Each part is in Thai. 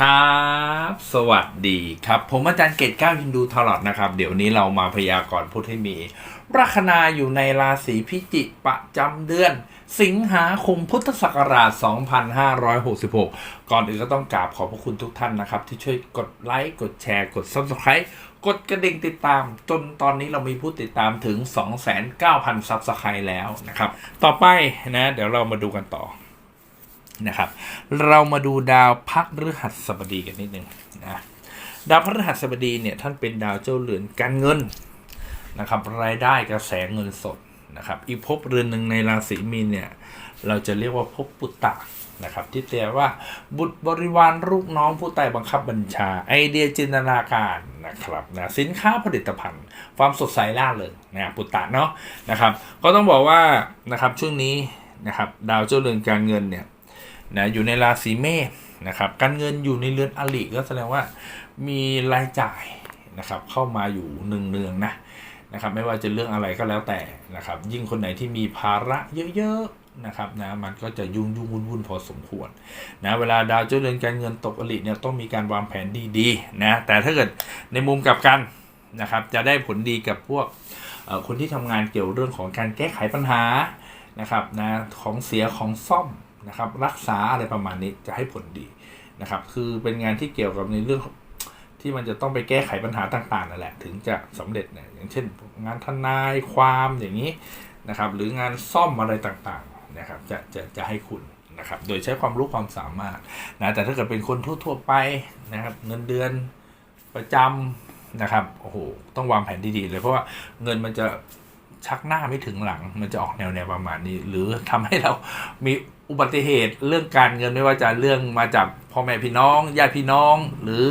ครับ สวัสดีครับ ผมอาจารย์เกตก้าวยินดูทลอดนะครับ เดี๋ยวนี้เรามาพยากรณ์พุทธให้มี ลัคนาอยู่ในราศีพิจิกประจำเดือน สิงหาคมพุทธศักราช 2566 ก่อนอื่นก็ต้องกราบขอบพระคุณทุกท่านนะครับ ที่ช่วยกดไลค์ กดแชร์ กด Subscribe กดกระดิ่งติดตาม จนตอนนี้เรามีผู้ติดตามถึง 29,000 Subscribe แล้วนะครับ ต่อไปนะ เดี๋ยวเรามาดูกันต่อ นะครับ เรามาดูดาวพฤหัสบดีกันนิดนึงนะดาวพฤหัสบดีเนี่ยท่านเป็นดาวเจ้าเรือนการเงินนะครับรายได้กระแสเงินสดนะครับ อีกภพเรือนหนึ่งในราศีมีนเนี่ยเราจะเรียกว่าภพปุตตะนะครับ ที่แปลว่า บุตรบริวารลูกน้องผู้ใต้บังคับบัญชา ไอเดียจินตนาการนะครับนะสินค้าผลิตภัณฑ์ ความสดใสล่าเริงนะปุตตะเนาะนะครับ ก็ต้องบอกว่านะครับช่วงนี้นะครับดาวเจ้าเรือนการเงินเนี่ย นะอยู่ในราศีเมษนะครับการเงินอยู่ในเรือนอลิก็แสดงว่ามีรายจ่ายนะครับเข้ามาอยู่หนึ่งเนืองนะนะครับไม่ว่าจะเรื่องอะไรก็แล้วแต่นะครับ ยิ่งคนไหนที่มีภาระเยอะๆนะครับนะมันก็จะยุ่งยุ่งวุ่นวุ่นพอสมควรนะเวลาดาวเจ้าเรือนการเงินตกอลิเนี่ยต้องมีการวางแผนดีๆนะแต่ถ้าเกิดในมุมกลับกันนะครับจะได้ผลดีกับพวกคนที่ทำงานเกี่ยวเรื่องของการแก้ไขปัญหานะครับนะของเสียของซ่อม นะครับรักษาอะไรประมาณนี้จะให้ผลดีนะครับคือเป็นงานที่เกี่ยวกับในเรื่องที่มันจะต้องไปแก้ไขปัญหาต่างๆนั่นแหละถึงจะสำเร็จเนี่ยอย่างเช่น งานทนายความอย่างนี้นะครับหรืองานซ่อมอะไรต่างๆนะครับจะจะจะให้คุณนะครับโดยใช้ความรู้ความสามารถนะแต่ถ้าเกิดเป็นคนทั่วๆไปนะครับเงินเดือนประจำนะครับโอ้โหต้องวางแผนดีๆเลยเพราะว่าเงินมันจะ ชักหน้าไม่ถึงหลัง มันจะออกแนวแนวประมาณนี้ หรือทำให้เรามีอุบัติเหตุเรื่องการเงินไม่ว่าจะเรื่องมาจากพ่อแม่พี่น้องญาติพี่น้อง หรือ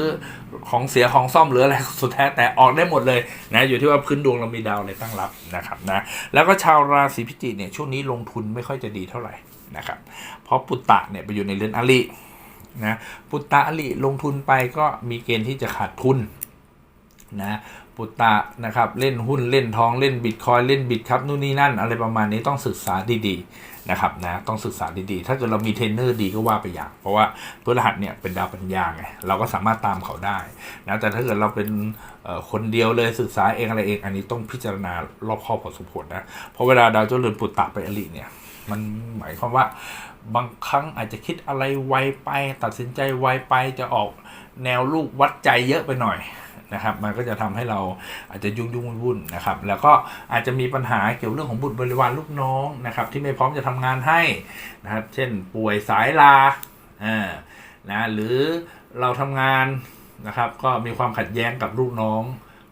ของเสียของซ่อมหรืออะไรสุดแท้แต่ออกได้หมดเลยนะอยู่ที่ว่าพื้นดวงเรามีดาวอะไรตั้งรับนะครับนะแล้วก็ชาวราศีพิจิกเนี่ยช่วงนี้ลงทุนไม่ค่อยจะดีเท่าไหร่นะครับ เพราะปุตตะเนี่ยไปอยู่ในเรือนอลินะปุตตะอลิลงทุนไปก็มีเกณฑ์ที่จะขาดทุน นะปุตตะนะครับเล่นหุ้นเล่นทองเล่นบิตคอยเล่นบิตครับนู่นนี่นั่น อะไรประมาณนี้ต้องศึกษาดีๆนะครับนะต้องศึกษาดีๆ ถ้าเกิดเรามีเทรนเนอร์ดีก็ว่าไปอย่าง เพราะว่าพฤหัสเนี่ยเป็นดาวปัญญาไงเราก็สามารถตามเขาได้นะแต่ถ้าเกิดเราเป็นคนเดียวเลยศึกษาเองอะไรเอง อันนี้ต้องพิจารณารอบคอบพอสมควรนะเพราะเวลาดาวเจ้าเรือนปุตตะไปอลิเนี่ยมันหมายความว่าบางครั้งอาจจะคิดอะไรไวไป ตัดสินใจไวไปจะออกแนวลูกวัดใจเยอะไปหน่อย นะครับ มันก็จะทำให้เราอาจจะยุ่งยุ่งวุ่นนะครับ แล้วก็อาจจะมีปัญหาเกี่ยวเรื่องของบุตรบริวารลูกน้องนะครับ ที่ไม่พร้อมจะทำงานให้นะครับ เช่นป่วยสายลาอ่านะหรือเราทำงานนะครับ ก็มีความขัดแย้งกับลูกน้อง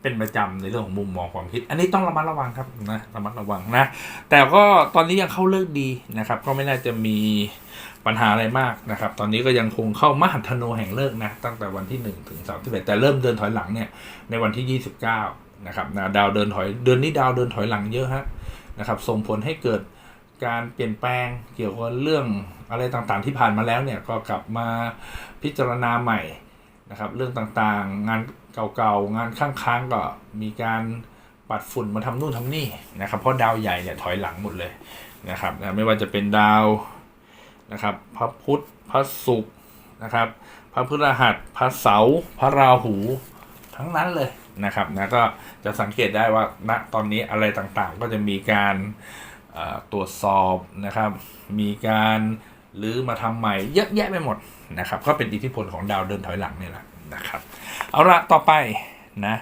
เป็นประจำในเรื่องของมุมมองความคิด อันนี้ต้องระมัดระวังครับนะระมัดระวังนะ แต่ก็ตอนนี้ยังเข้าเลิกดีนะครับ ก็ไม่น่าจะมีปัญหาอะไรมากนะครับ ตอนนี้ก็ยังคงเข้ามหันธโนแห่งเลิกนะ ตั้งแต่วันที่1ถึง31แต่เริ่มเดินถอยหลังเนี่ยในวันที่ 29นะครับนะดาวเดินถอยเดือนนี้ดาวเดินถอยหลังเยอะฮะนะครับส่งผลให้เกิดการเปลี่ยนแปลงเกี่ยวกับเรื่องอะไรต่างๆที่ผ่านมาแล้วเนี่ยก็กลับมาพิจารณาใหม่ นะครับเรื่องต่างๆ งานเก่าๆ งานข้างๆ ก็มีการปัดฝุ่นมาทำนู่นทำนี่นะครับเพราะดาวใหญ่เนี่ยถอยหลังหมดเลยนะครับนะไม่ว่าจะเป็นดาวนะครับพระพุธพระศุกร์นะครับพระพฤหัสพระเสาร์พระราหูทั้งนั้นเลยนะครับนะก็จะสังเกตได้ว่าณตอนนี้อะไรต่างๆ ก็จะมีการตรวจสอบนะครับ มีการ หรือมาทำใหม่เยอะแยะไปหมดนะครับ ก็เป็นอิทธิพลของดาวเดินถอยหลังเนี่ยแหละนะครับ เอาละต่อไปนะ